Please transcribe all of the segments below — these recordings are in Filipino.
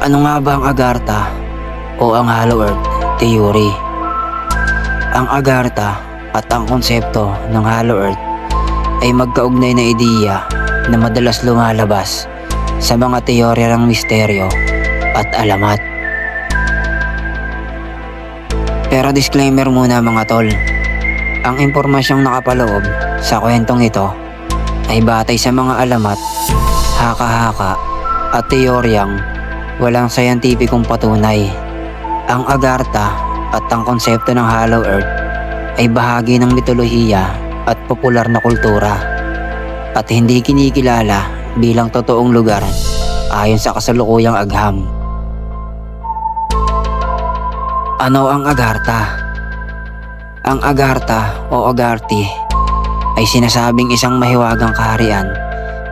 Ano nga ba ang Agartha o ang Hollow Earth Theory? Ang Agartha at ang konsepto ng Hollow Earth ay magkaugnay na ideya na madalas lumalabas sa mga teorya ng misteryo at alamat. Pero disclaimer muna mga tol, ang impormasyong nakapaloob sa kwentong ito ay batay sa mga alamat, haka-haka at teoryang walang sayantipikong patunay. Ang Agartha at ang konsepto ng Hollow Earth ay bahagi ng mitolohiya at popular na kultura at hindi kinikilala bilang totoong lugar ayon sa kasalukuyang agham. Ano ang Agartha? Ang Agartha o Agarthi ay sinasabing isang mahiwagang kaharian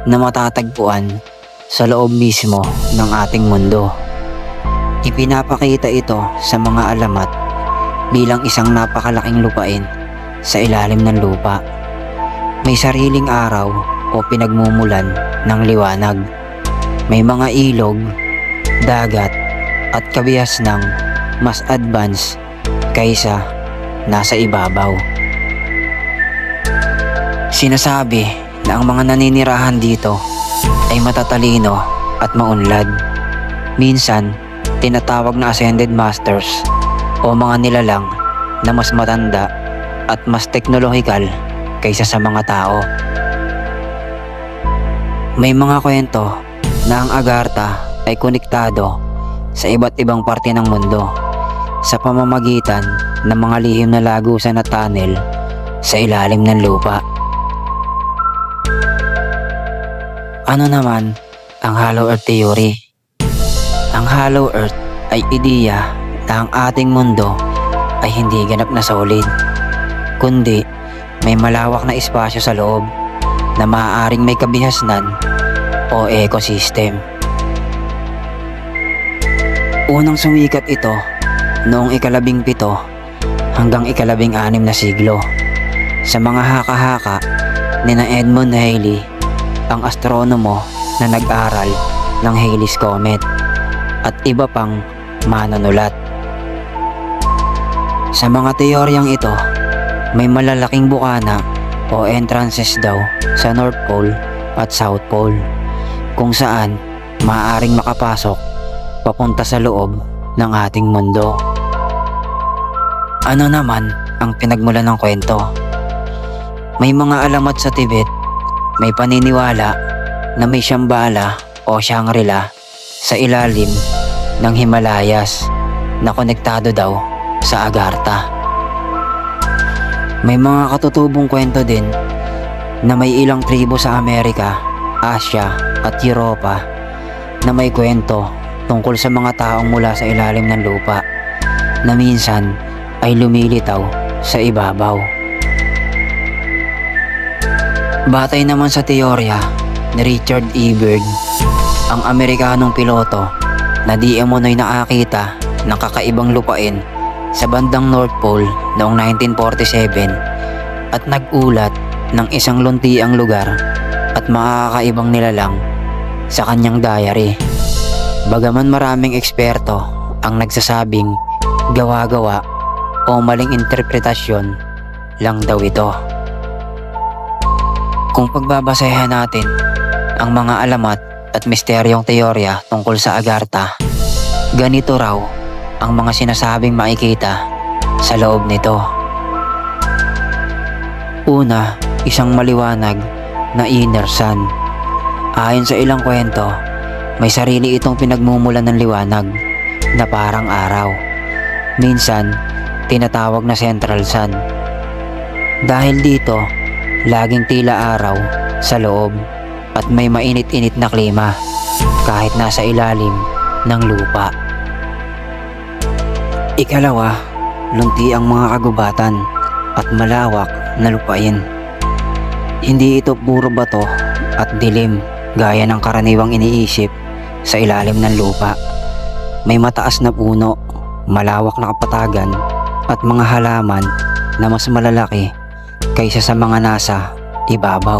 na matatagpuan sa loob mismo ng ating mundo. Ipinapakita ito sa mga alamat bilang isang napakalaking lupain sa ilalim ng lupa. May sariling araw o pinagmumulan ng liwanag. May mga ilog, dagat at kabihas ng mas advanced kaysa nasa ibabaw. Sinasabi na ang mga naninirahan dito ay matatalino at maunlad. Minsan, tinatawag na Ascended Masters o mga nilalang na mas matanda at mas teknolohikal kaysa sa mga tao. May mga kwento na ang Agartha ay konektado sa iba't ibang parte ng mundo sa pamamagitan ng mga lihim na lagusan at tunnel sa ilalim ng lupa. Ano naman ang Hollow Earth Theory? Ang Hollow Earth ay ideya na ang ating mundo ay hindi ganap na solid, kundi may malawak na espasyo sa loob na maaaring may kabihasnan o ecosystem. Unang sumikat ito noong ikalabing pito hanggang ikalabing anim na siglo sa mga haka-haka ni na Edmund Halley ang astronomo na nag-aral ng Halley's Comet at iba pang manunulat. Sa mga teoryang ito, may malalaking bukana o entrances daw sa North Pole at South Pole kung saan maaaring makapasok papunta sa loob ng ating mundo. Ano naman ang pinagmula ng kwento? May mga alamat sa Tibet may paniniwala na may Shambhala o Shangri-La sa ilalim ng Himalayas na konektado daw sa Agartha. May mga katutubong kwento din na may ilang tribo sa Amerika, Asia at Europa na may kwento tungkol sa mga taong mula sa ilalim ng lupa na minsan ay lumilitaw sa ibabaw. Batay naman sa teorya ni Richard E. Byrd, ang Amerikanong piloto na di umano'y nakakita ng kakaibang lupain sa bandang North Pole noong 1947 at nagulat ng isang luntiang lugar at makakaibang nilalang sa kanyang diary. Bagaman maraming eksperto ang nagsasabing gawa-gawa o maling interpretasyon lang daw ito. Kung pagbabasehan natin ang mga alamat at misteryong teorya tungkol sa Agartha, ganito raw ang mga sinasabing makikita sa loob nito. Una, isang maliwanag na inner sun. Ayon sa ilang kwento, may sarili itong pinagmumulan ng liwanag na parang araw. Minsan, tinatawag na central sun. Dahil dito, laging tila araw sa loob at may mainit-init na klima kahit nasa ilalim ng lupa. Ikalawa, lunti ang mga kagubatan at malawak na lupain. Hindi ito puro bato at dilim gaya ng karaniwang iniisip sa ilalim ng lupa. May mataas na puno, malawak na kapatagan at mga halaman na mas malalaki kaysa sa mga nasa ibabaw.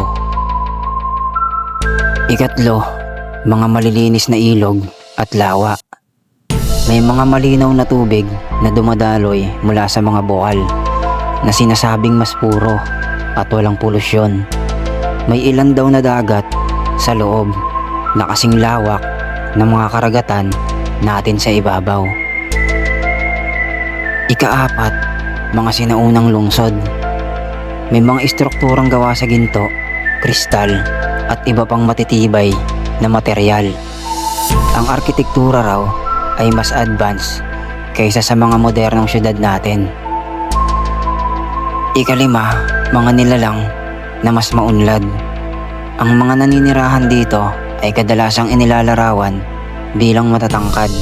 Ikatlo, mga malilinis na ilog at lawa. May mga malinaw na tubig na dumadaloy mula sa mga bukal na sinasabing mas puro at walang polusyon. May ilan daw na dagat sa loob na kasing lawak ng mga karagatan natin sa ibabaw. Ikaapat, mga sinaunang lungsod. May mga istrukturang gawa sa ginto, kristal at iba pang matitibay na material. Ang arkitektura raw ay mas advanced kaysa sa mga modernong syudad natin. Ikalima, mga nilalang na mas maunlad. Ang mga naninirahan dito ay kadalasang inilalarawan bilang matatangkad.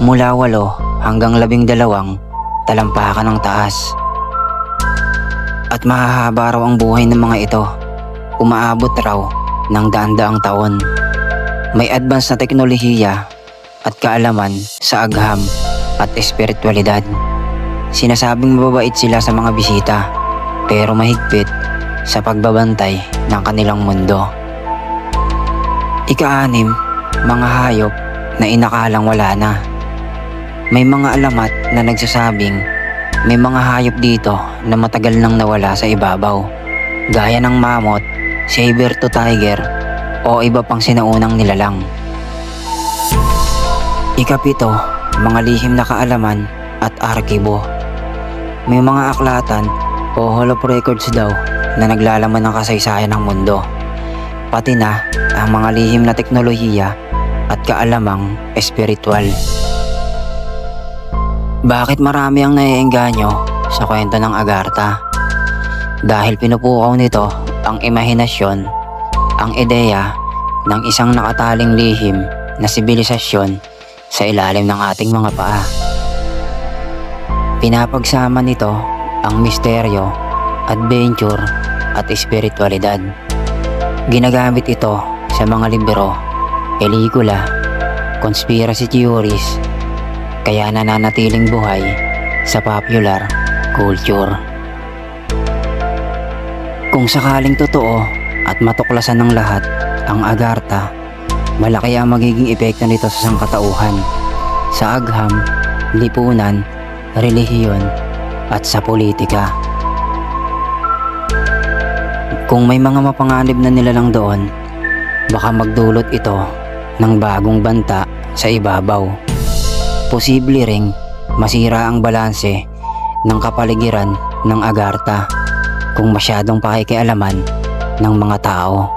Mula walo hanggang labing dalawang talampakan ng taas. At mahahaba raw ang buhay ng mga ito. Umaabot raw ng daan-daang taon. May advance na teknolohiya at kaalaman sa agham at espiritualidad. Sinasabing mababait sila sa mga bisita pero mahigpit sa pagbabantay ng kanilang mundo. Ika-anim, mga hayop na inakalang wala na. May mga alamat na nagsasabing may mga hayop dito na matagal nang nawala sa ibabaw. Gaya ng mammoth, saber-tooth tiger o iba pang sinaunang nilalang. Ikapito, mga lihim na kaalaman at arkibo. May mga aklatan o hall of records daw na naglalaman ng kasaysayan ng mundo. Pati na ang mga lihim na teknolohiya at kaalamang espiritual. Bakit marami ang naiengganyo sa kwento ng Agartha? Dahil pinupukaw nito ang imahinasyon, ang ideya ng isang nakataling lihim na sibilisasyon sa ilalim ng ating mga paa. Pinapagsama nito ang misteryo, adventure at espiritualidad. Ginagamit ito sa mga libro, pelikula, conspiracy theories, kaya nananatiling buhay sa popular culture. Kung sakaling totoo at matuklasan ng lahat ang Agartha, malaki ang magiging epekto nito sa sangkatauhan, sa agham, lipunan, relihiyon, at sa politika. Kung may mga mapanganib na nilalang doon, baka magdulot ito ng bagong banta sa ibabaw. Posible ring masira ang balanse ng kapaligiran ng Agartha kung masyadong pakikialaman ng mga tao.